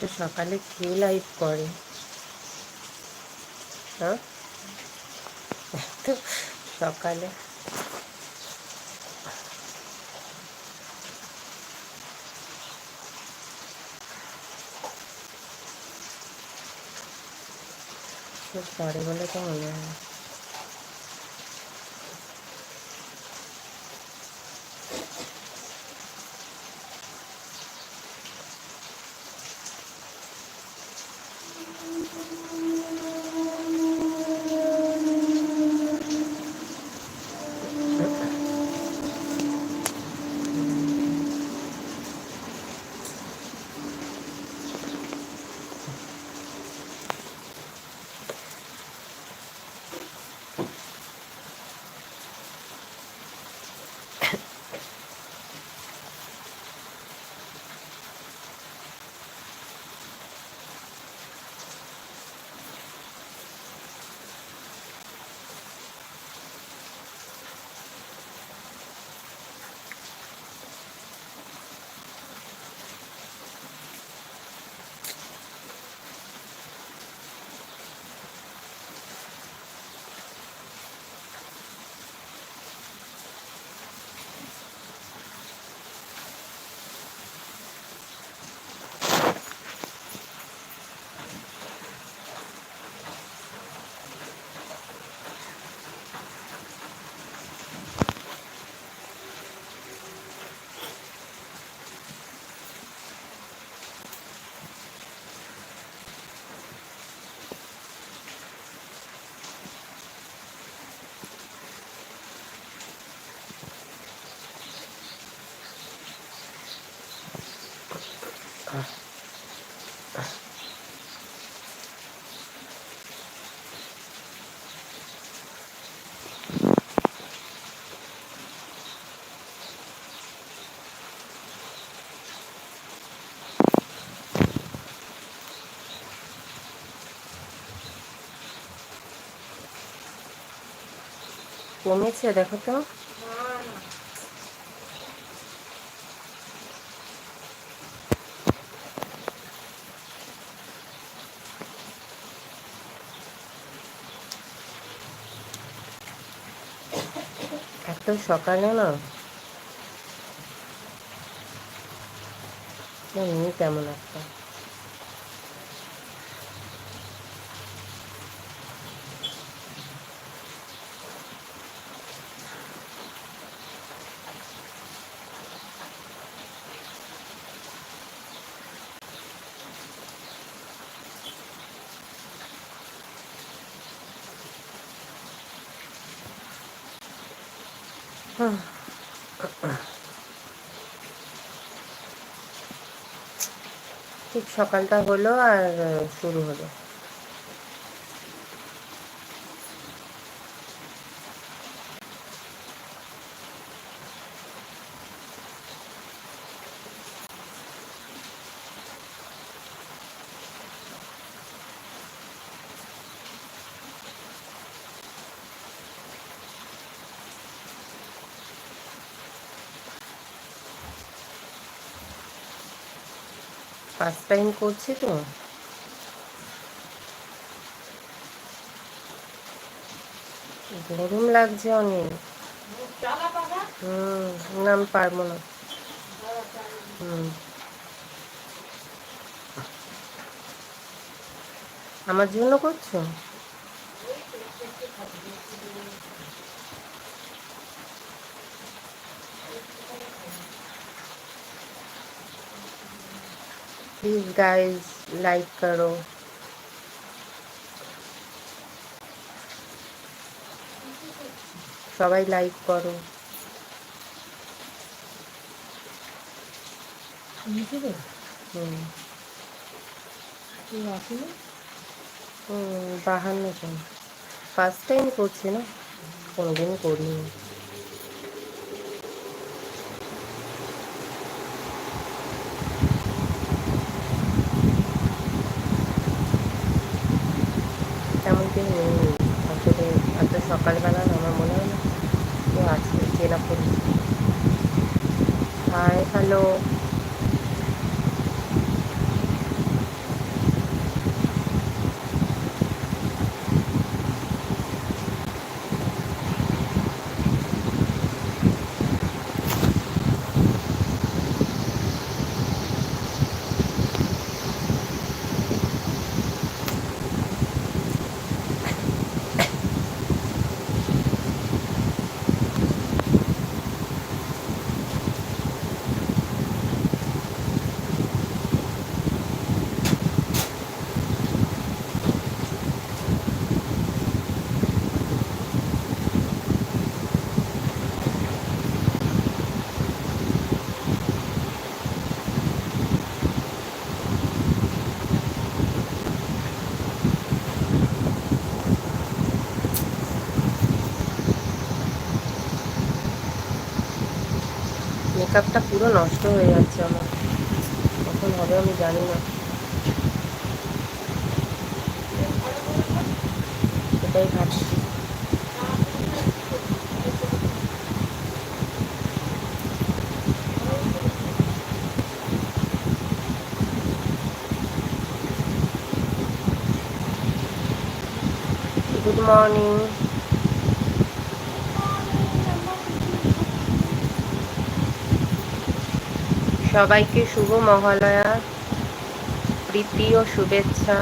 তো সকালে খেয়ে লাইভ করে। হ্যাঁ? সকালে। পরে বলে তো মনে হয়। কমেছে দেখো তো। এত সকালে না কেমন একটা। ঠিক সকালটা হলো আর শুরু হলো। ফার্স্ট টাইম করছি তো। গরম লাগছে অনেক। হুম, না, আমি পারব না। হুম। আমার জন্য করছ? प्लीज गाइस लाइक करो সবাই লাইক করো হুম হুম বাহান্ন জন ফার্স্ট টাইম করছি না কোনোদিন করিনি মেকআপটা পুরো নষ্ট হয়ে যাচ্ছে আমার। কখন হবে আমি জানি না। এটাই ভাবছি। গুড মর্নিং সবাইকে শুভ মহালয়া প্রীতি ও শুভেচ্ছা।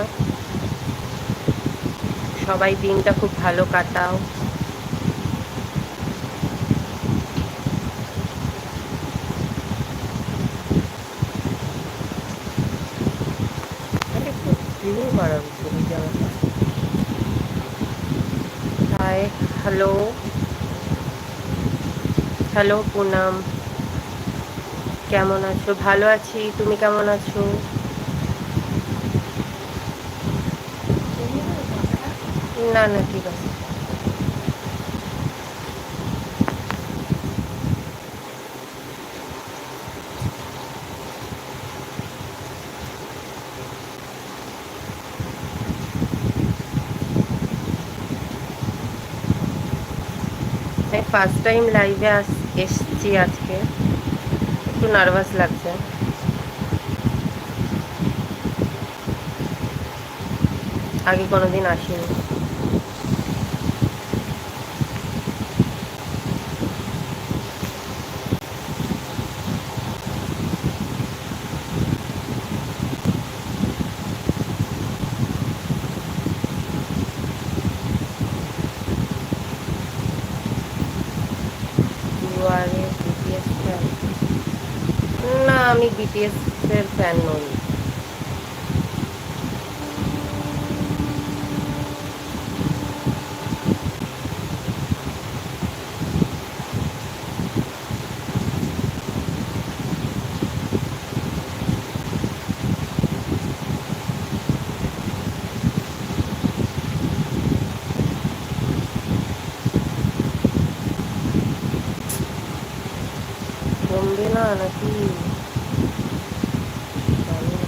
সবাই দিনটা খুব ভালো কাটাও। Hi hello. হ্যালো পুনাম। কেমন আছো? ভালো আছি। তুমি কেমন আছো? না না, ঠিক আছে। ফার্স্ট টাইম লাইভে আস, এসছি আজকে। একটু নার্ভাস লাগছে। আগে কোনোদিন আসিনি you are a BTS fan না আমি বিটিএস এর ফ্যান নই কমবে না নাকি জানি না।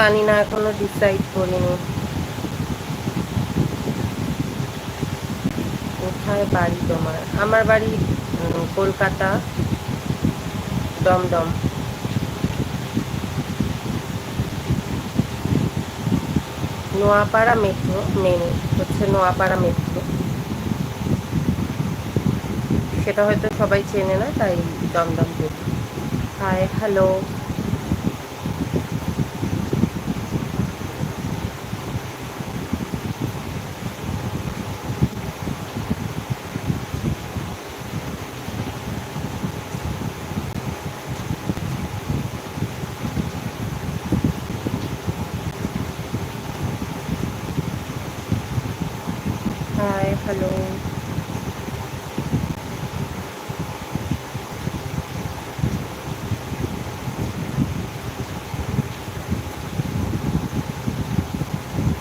জানি না, এখনও ডিসাইড করিনি। কোথায় বাড়ি তোমার? আমার বাড়ি কলকাতা। দমদম। নোয়াপাড়া মেট্রো মেন হচ্ছে নোয়াপাড়া মেট্রো সেটা হয়তো সবাই চেনে না, তাই Dumdum hi hello hi hello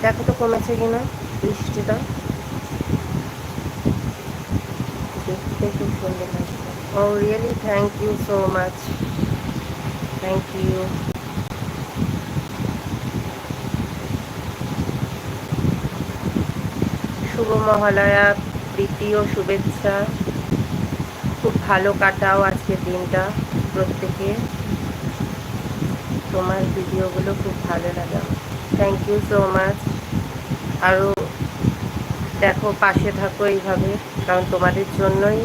দেখো তো কমেছে কিনা? বৃষ্টিটা? দেখতে খুব সুন্দর লাগছে। ও really thank you so much thank you শুভ মহালয়া, প্রীতি ও শুভেচ্ছা। খুব ভালো কাটাও আজকের দিনটা প্রত্যেকে। তোমার ভিডিওগুলো খুব ভালো লাগে। থ্যাংক ইউ সো মাচ আরও দেখো, পাশে থাকো এইভাবে, কারণ তোমাদের জন্যই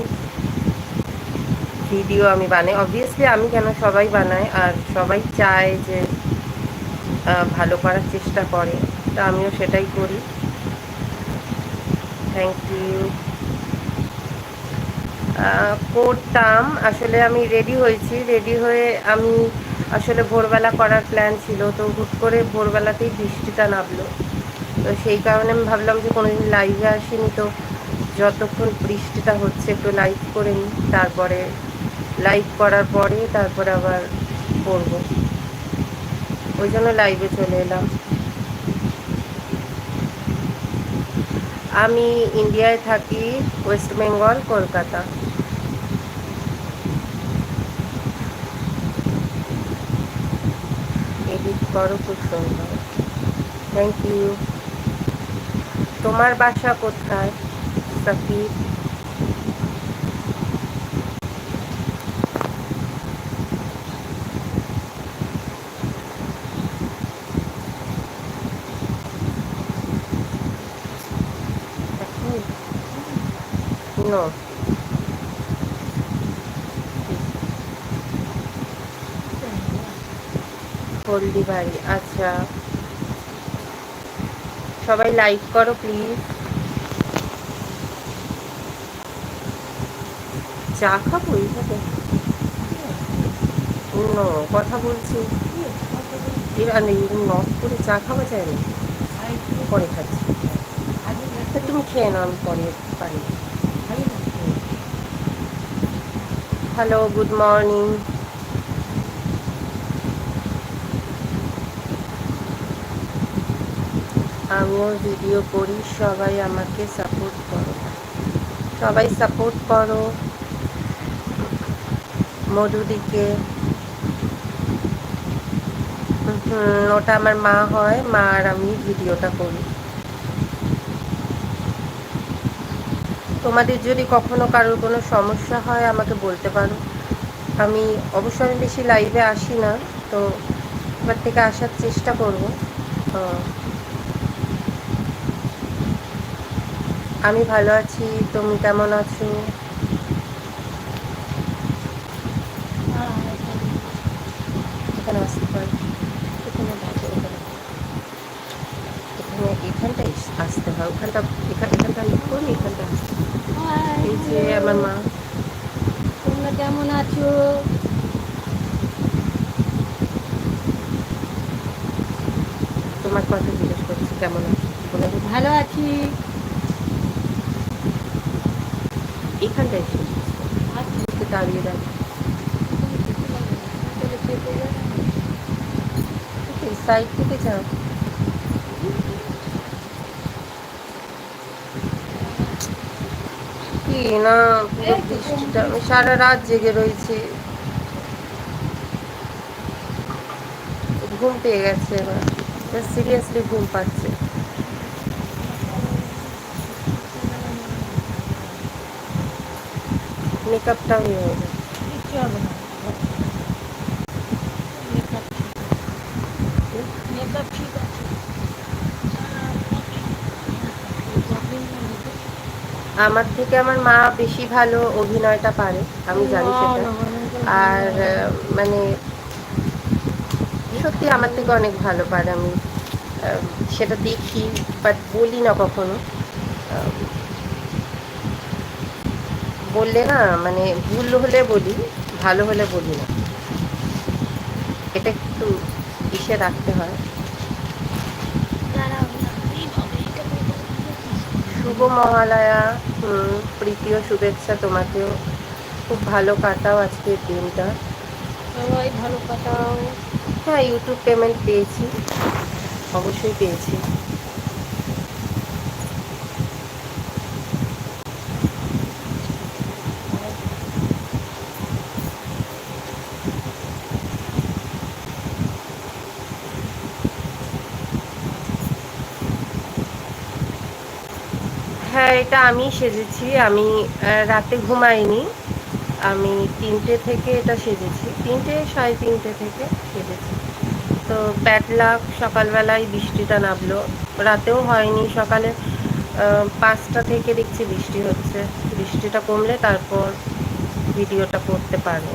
ভিডিও আমি বানাই। অবভিয়াসলি আমি কেন সবাই বানাই, আর সবাই চায় যে ভালো করার চেষ্টা করে। তা আমিও সেটাই করি। থ্যাংক ইউ করতাম। আসলে আমি রেডি হয়েছি। রেডি হয়ে আমি আসলে ভোরবেলা করার প্ল্যান ছিল। তো হুট করে ভোরবেলাতেই বৃষ্টিটা নামলো। তো সেই কারণে আমি ভাবলাম যে কোনোদিন লাইভে আসিনি, তো যতক্ষণ বৃষ্টিটা হচ্ছে একটু লাইভ করে নিই, তারপরে লাইভ করার পরে তারপরে আবার করব। ওই জন্য লাইভে চলে এলাম। আমি ইন্ডিয়ায় থাকি ওয়েস্ট বেঙ্গল কলকাতা। এডিট করো, খুব সুন্দর। থ্যাংক ইউ তোমার বাসা কোথায়? সাকিব? No. হলদিবাড়ি আচ্ছা। সবাই লাইক করো প্লিজ চা খাব এইভাবে? কথা বলছি। এবার এরকম নক করে চা খাওয়া যায় না? পরে খাচ্ছি। তুমি খেয়ে নাও, আমি পরে পারি। হ্যালো গুড মর্নিং আমিও ভিডিও করি, সবাই আমাকে সাপোর্ট করো। সবাই সাপোর্ট করো। মধুদিকে। ওটা আমার মা হয়, মা আর আমি ভিডিওটা করি। তোমাদের যদি কখনো কারোর কোনো সমস্যা হয়, আমাকে বলতে পারো। আমি অবশ্য আমি বেশি লাইভে আসি না, তো এবার থেকে আসার চেষ্টা করব। আমি ভালো আছি তুমি কেমন আছো? এখানে আসতে পারো। এখানে এখানে। এখানে এখানটায় আসতে হয়। ওখানটা এখান এখানটা এখানটা আসতে এই যে আমার মা। তোমরা কেমন আছো? তোমার কথা জিজ্ঞেস করছি কেমন আছো। ভালো আছি। এইখানটায় এসে একটু দাঁড়িয়ে সাইড থেকে যাও। কি না পুরো বৃষ্টিটা আমি সারা রাত জেগে রয়েছি। ঘুম পেয়ে গেছে এবার। সিরিয়াসলি ঘুম পাচ্ছে। মেকআপটাও ইয়ে গেছে কিচ্ছু হবে না মেকআপ মেকআপ ঠিক আছে আমার থেকে আমার মা বেশি ভালো অভিনয়টা পারে আমি জানি সেটা। আর মানে সত্যি আমার থেকে অনেক ভালো পারে আমি সেটা দেখি বাট বলি না কখনো। বললে না মানে ভুল হলে বলি ভালো হলে বলি না। এটা একটু ইসে রাখতে হয়। শুভ মহালয়া হুম, প্রীতি ও শুভেচ্ছা তোমাকেও। খুব ভালো কাটাও আজকের দিনটা। সবাই ভালো কাটাও। হ্যাঁ ইউটিউব পেমেন্ট পেয়েছি অবশ্যই পেয়েছি। হ্যাঁ এটা আমি সেজেছি। আমি রাতে ঘুমাইনি। আমি তিনটে থেকে এটা সেজেছি। তিনটে, সাড়ে তিনটে থেকে সেজেছি। তো ব্যাড লাক সকালবেলায় বৃষ্টিটা নামলো। রাতেও হয়নি, সকালে পাঁচটা থেকে দেখছি বৃষ্টি হচ্ছে। বৃষ্টিটা কমলে তারপর ভিডিওটা করতে পারব।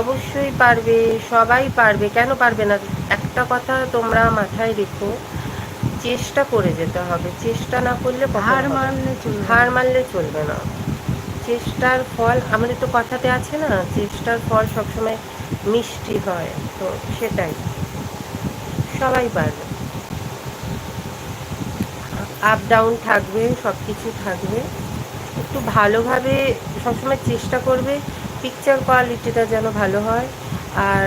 অবশ্যই পারবে, সবাই পারবে। কেন পারবে না? একটা কথা তোমরা মাথায় রেখো। চেষ্টা করে যেতে হবে। চেষ্টা না করলে হার মানলে চলবে। হার মানলে চলবে না। চেষ্টার ফল আমাদের তো কথাতে আছে না চেষ্টার ফল সবসময় মিষ্টি হয় তো সেটাই। সবাই পারবে। আপ ডাউন থাকবে সব কিছু থাকবে। একটু ভালোভাবে সবসময় চেষ্টা করবে পিকচার কোয়ালিটিটা যেন ভালো হয় আর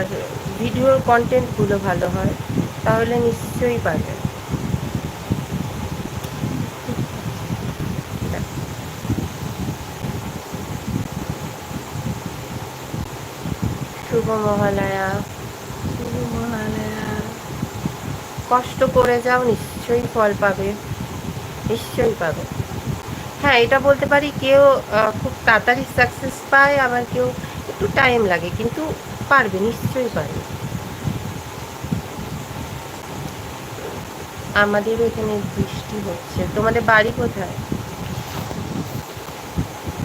ভিডিওর কন্টেন্টগুলো ভালো হয় তাহলে নিশ্চয়ই পারবে। শুভ মহালয়া শুভ মহালয়া কষ্ট করে যাও, নিশ্চয়ই ফল পাবে। নিশ্চয়ই পাবে। হ্যাঁ এটা বলতে পারি কেউ খুব তাড়াতাড়ি সাকসেস পায়, আবার কেউ একটু টাইম লাগে, কিন্তু পারবে, নিশ্চয়ই পারবে। আমাদের এখানে বৃষ্টি হচ্ছে। তোমাদের বাড়ি কোথায়?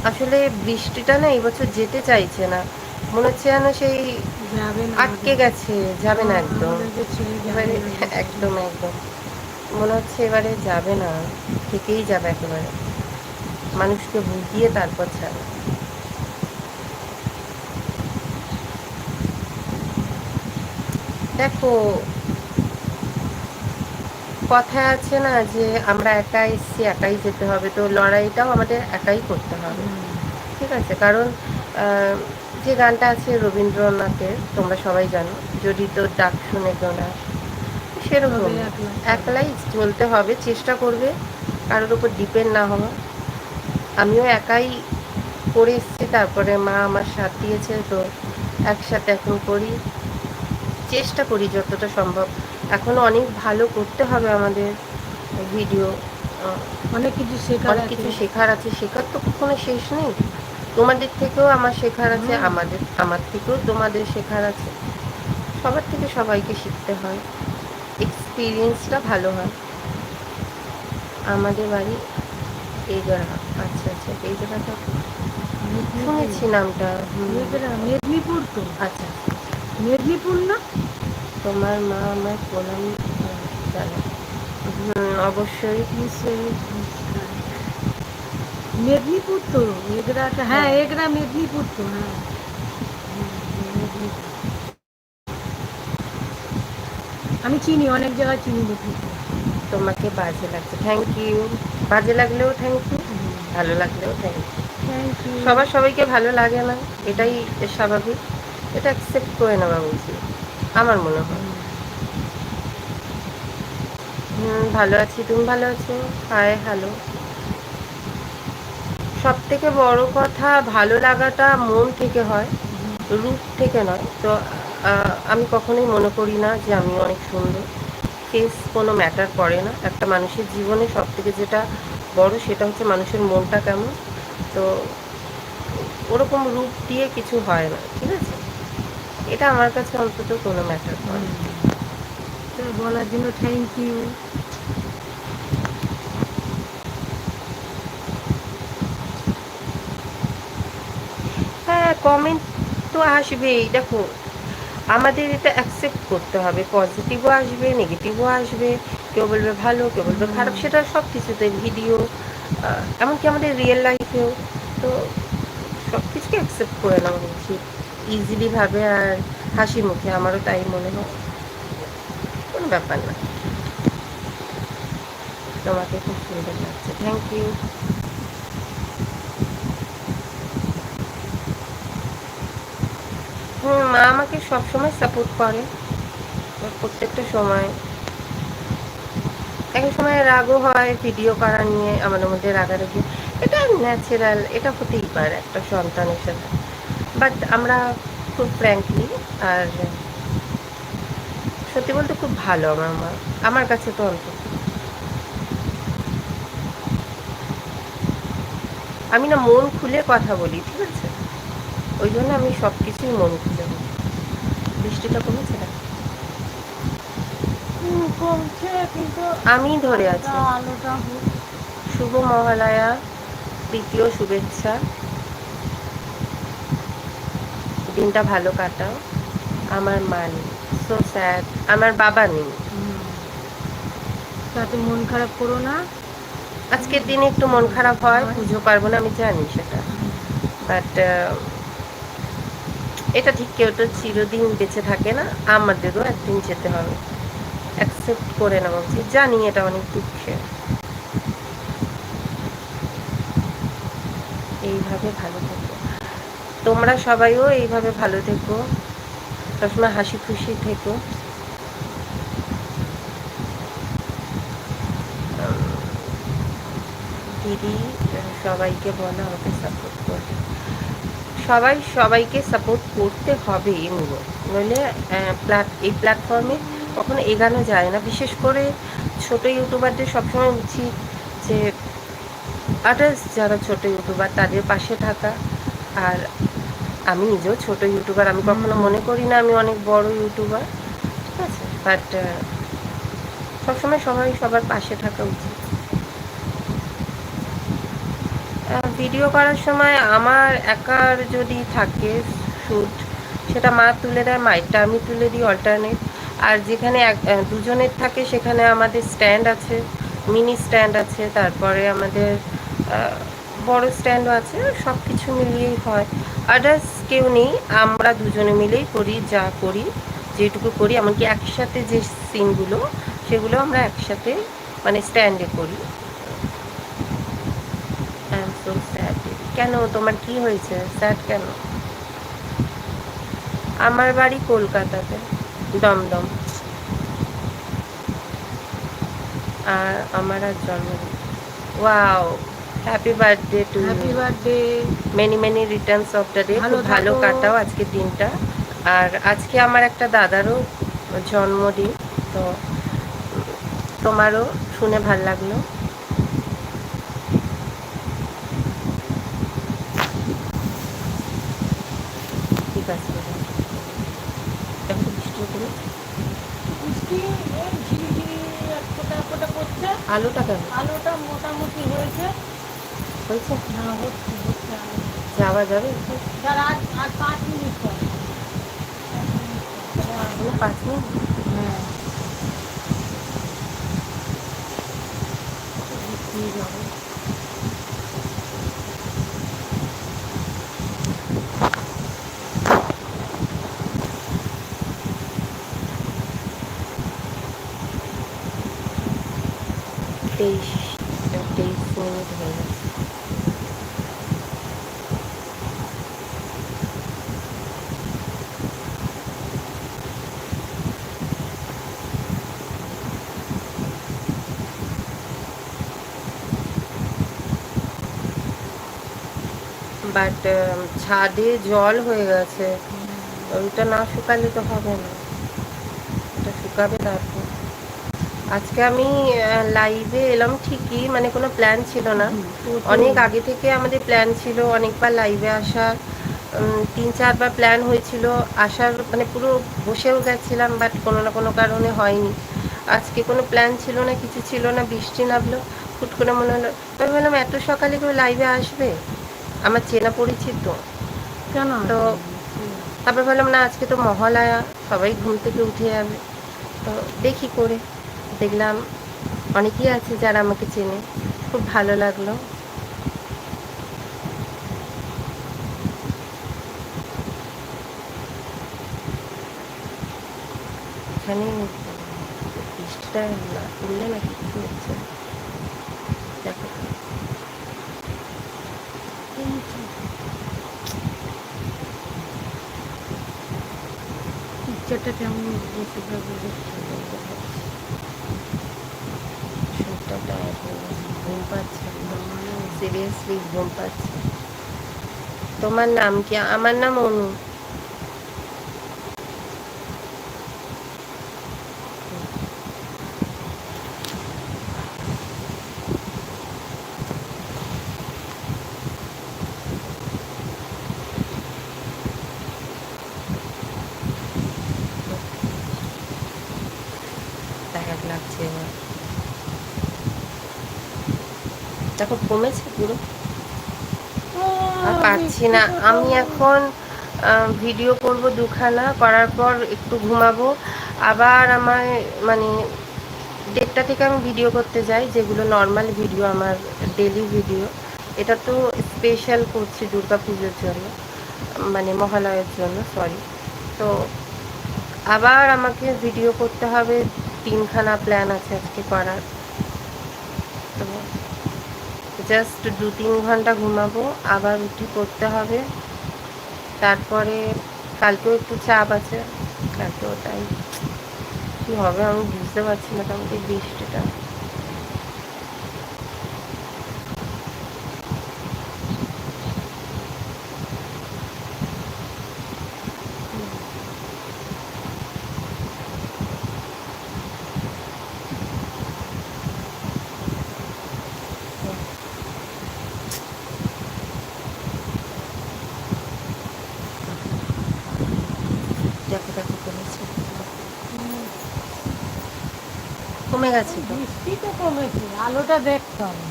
আসলে বৃষ্টিটা না এই বছর যেতে চাইছে না। মনে হচ্ছে যেন সেই আটকে গেছে যাবে না একদম। এবারে একদম একদম। মনে হচ্ছে এবারে যাবে না থেকেই যাবে একেবারে। মানুষকে ভুগিয়ে তারপর ছাড়ে দেখো কথা আছে না যে আমরা একা এসছি একাই যেতে হবে তো লড়াইটাও আমাদের একাই করতে হবে। ঠিক আছে কারণ আহ, যে গানটা আছে রবীন্দ্রনাথের তোমরা সবাই জানো যদি তোর ডাক শুনে কেউ না সেরকম একলাই চলতে হবে চেষ্টা করবে কারোর উপর ডিপেন্ড না হওয়া। আমিও একাই করে এসেছি তারপরে মা আমার সাথ দিয়েছে তো একসাথে এখন করি। চেষ্টা করি যতটা সম্ভব। এখনও অনেক ভালো করতে হবে আমাদের ভিডিও অনেক কিছু শেখার অনেক কিছু শেখার আছে শেখার তো কখনো শেষ নেই। তোমাদের থেকেও আমার শেখার আছে আমাদের আমার থেকেও তোমাদের শেখার আছে। সবার থেকে সবাইকে শিখতে হয়। এক্সপিরিয়েন্সটা ভালো হয়। আমাদের বাড়ি এই জায়গা আচ্ছা আচ্ছা এই জায়গাটা শুনেছি নামটা। মেদিনীপুর, তো। আচ্ছা। মেদিনীপুর না? তোমার মা আমার প্রণাম আহ, জানায় অবশ্যই। নিশ্চয়ই। মেদিনীপুর তো এগরাটা হ্যাঁ হ্যাঁ। এগরা মেদিনীপুর তো হ্যাঁ। আমি চিনি অনেক জায়গায় চিনি মেদিনীপুর। তোমাকে বাজে লাগছে থ্যাংক ইউ বাজে লাগলেও থ্যাংক ইউ ভালো লাগলেও থ্যাংক ইউ থ্যাংক ইউ সবার সবাইকে ভালো লাগে না এটাই স্বাভাবিক। এটা অ্যাকসেপ্ট করে নেওয়া উচিত আমার মনে হয়। হুম। ভালো আছি তুমি ভালো আছো? হায় হ্যালো সব থেকে বড় কথা, ভালো লাগাটা মন থেকে হয়, রূপ থেকে নয়। তো আমি কখনোই মনে করি না যে আমি অনেক সুন্দর। ফেস কোনো ম্যাটার করে না। একটা মানুষের জীবনে সব থেকে যেটা বড় সেটা হচ্ছে মানুষের মনটা কেমন। তো, ওরকম রূপ দিয়ে কিছু হয় না, ঠিক আছে? এটা আমার কাছে অন্তত কোনো ম্যাটার করে বলার জন্য থ্যাংক ইউ হ্যাঁ কমেন্ট তো আসবেই দেখো আমাদের এটা অ্যাকসেপ্ট করতে হবে। পজিটিভও আসবে নেগেটিভও আসবে কেউ বলবে ভালো কেউ বলবে খারাপ সেটা সব কিছুতে ভিডিও এমনকি আমাদের রিয়েল লাইফেও তো সব কিছুকে অ্যাকসেপ্ট করে নেওয়া উচিত ইজিলিভাবে আর হাসি মুখে আমারও তাই মনে হয়। কোনো ব্যাপার না। তোমাকে খুব সুন্দর লাগছে। থ্যাংক ইউ হুম, মা আমাকে সবসময় সাপোর্ট করে। প্রত্যেকটা সময়। এক সময় রাগও হয় ভিডিও করা নিয়ে, আমাদের মধ্যে রাগারাগি। এটা ন্যাচারাল এটা হতেই পারে একটা সন্তানের সাথে। বাট আমরা খুব ফ্র্যাঙ্কলি আর সত্যি বলতে খুব ভালো আমার মা। আমার কাছে তো অন্তত। আমি না মন খুলে কথা বলি, ঠিক আছে? ওই জন্য আমি সব কিছুই মন বলি। বৃষ্টিটা কমেছে না কমছে কিন্তু আমি ধরে আছি। আলোটা শুভ মহালয়া দ্বিতীয় শুভেচ্ছা। দিনটা ভালো কাটাও। আমার মা নেই। সো স্যাড আমার বাবা নেই। তাতে মন খারাপ করো না। আজকের দিনে একটু মন খারাপ হয় পুজো পারব না আমি জানি সেটা। বাট এটা ঠিক, কেউ তো চিরদিন বেঁচে থাকে না, আমাদেরও একদিন যেতে হবে। অ্যাকসেপ্ট করে নেওয়া উচিত, জানি এটা অনেক দুঃখের। এইভাবে ভালো থাকব তোমরা সবাইও এইভাবে ভালো থেকো, সবসময় হাসি খুশি থেকো। দিদি, সবাইকে বলো আমাকে সাপোর্ট করবে সবাই সবাইকে সাপোর্ট করতে হবে এমনি নইলে প্ল্যাট এই প্ল্যাটফর্মে কখনো এগানো যায় না। বিশেষ করে ছোট ইউটিউবারদের সবসময় উচিত যে আদার্স যারা ছোট ইউটিউবার তাদের পাশে থাকা। আর আমি নিজেও ছোট ইউটিউবার আমি কখনো মনে করি না আমি অনেক বড় ইউটিউবার ঠিক আছে? বাট সবসময় সবাই সবার পাশে থাকা উচিত। ভিডিও করার সময় আমার একার যদি থাকে শ্যুট সেটা মা তুলে দেয় মাইটটা আমি তুলে দিই অল্টারনেট আর যেখানে এক দুজনের থাকে, সেখানে আমাদের স্ট্যান্ড আছে মিনি স্ট্যান্ড আছে, তারপরে আমাদের বড় স্ট্যান্ডও আছে সব কিছু মিলিয়েই হয়। আদার্স কেউ নেই, আমরা দুজনে মিলেই করি, যা করি, যেটুকু করি, এমনকি একসাথে যে সিনগুলো সেগুলো আমরা একসাথে মানে স্ট্যান্ডে করি আই এম সো স্যাড কেন? তোমার কি হয়েছে? স্যাড কেন? আমার বাড়ি কলকাতাতে। দমদম। আর আমার আর জন্মদিন। Wow happy birthday to happy birthday many many returns of the day ভালো খুব ভালো কাটাও আজকের দিনটা। আর আজকে আমার একটা দাদারও জন্মদিন তো তোমারও শুনে ভালো লাগল ঠিক আছে এখন বৃষ্টি ঝিরিঝিরি এক ফোঁটা পড়ছে আলোটা কেন? আলোটা মোটামুটি হয়েছে। হয়েছে? না হচ্ছে হচ্ছে যাওয়া যাবে? আর আর পাঁচ মিনিট পর। পাঁচ মিনিট? হ্যাঁ। যাব তেইশ তেইশ মিনিট হয়ে গেছে বাট ছাদে জল হয়ে গেছে। ওইটা না শুকালে তো হবে না। ওটা শুকাবে তারপর। আজকে আমি লাইভে এলাম ঠিকই মানে কোনো প্ল্যান ছিল না। অনেক আগে থেকে আমাদের প্ল্যান ছিল অনেকবার লাইভে আসার তিন চারবার প্ল্যান হয়েছিল। আসার মানে পুরো বসেও গেছিলাম বাট কোনো না কোনো কারণে হয়নি। আজকে কোনো প্ল্যান ছিল না কিছু ছিল না বৃষ্টি নামলো। হুট করে মনে হলো আমি বললাম এত সকালে কেউ লাইভে আসবে? আমার চেনা পরিচিত। কেন? তো তারপর ভাবলাম না আজকে তো মহালয়া সবাই ঘুম থেকে উঠে যাবে। তো দেখি করে। দেখলাম অনেকেই আছে যারা আমাকে চেনে। খুব ভালো লাগল। এখানে বৃষ্টিটা না তুললে না কিছু হচ্ছে? পিকচারটা কেমন বসে থাকবে শরীরটা টায়ার্ড ঘুম পাচ্ছে সিরিয়াসলি ঘুম পাচ্ছে। তোমার নাম কি? আমার নাম অনু। দেখো, কমেছে পুরো। আর পারছি না। আমি এখন ভিডিও করব দুখানা, করার পর একটু ঘুমাবো। আবার আমার মানে দেড়টা থেকে আমি ভিডিও করতে যাই, যেগুলো নর্মাল ভিডিও আমার ডেলি ভিডিও এটা তো স্পেশাল করছি দুর্গা পুজোর জন্য মানে মহালয়ের জন্য সরি তো আবার আমাকে ভিডিও করতে হবে, তিনখানা প্ল্যান আছে আজকে করার। তো জাস্ট দু তিন ঘণ্টা ঘুমাবো, আবার উঠে করতে হবে। তারপরে কালকেও একটু চাপ আছে, কালকেও তাই। কী হবে আমি বুঝতে পারছি না মোটামুটি বৃষ্টিটা দেখো দেখো কমেছে কমে গেছে কমেছে আলোটা দেখতে হবে।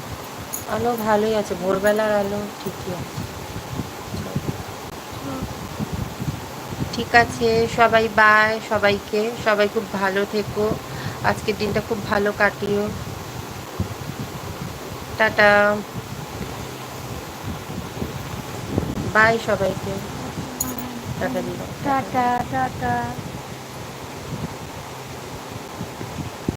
আলো ভালোই আছে ভোরবেলার আলো ঠিকই আছে। ঠিক আছে সবাই বাই সবাইকে সবাই খুব ভালো থেকো। আজকের দিনটা খুব ভালো কাটিও। টাটা। বাই সবাইকে। টাটা দিলাম টাটা টাটা।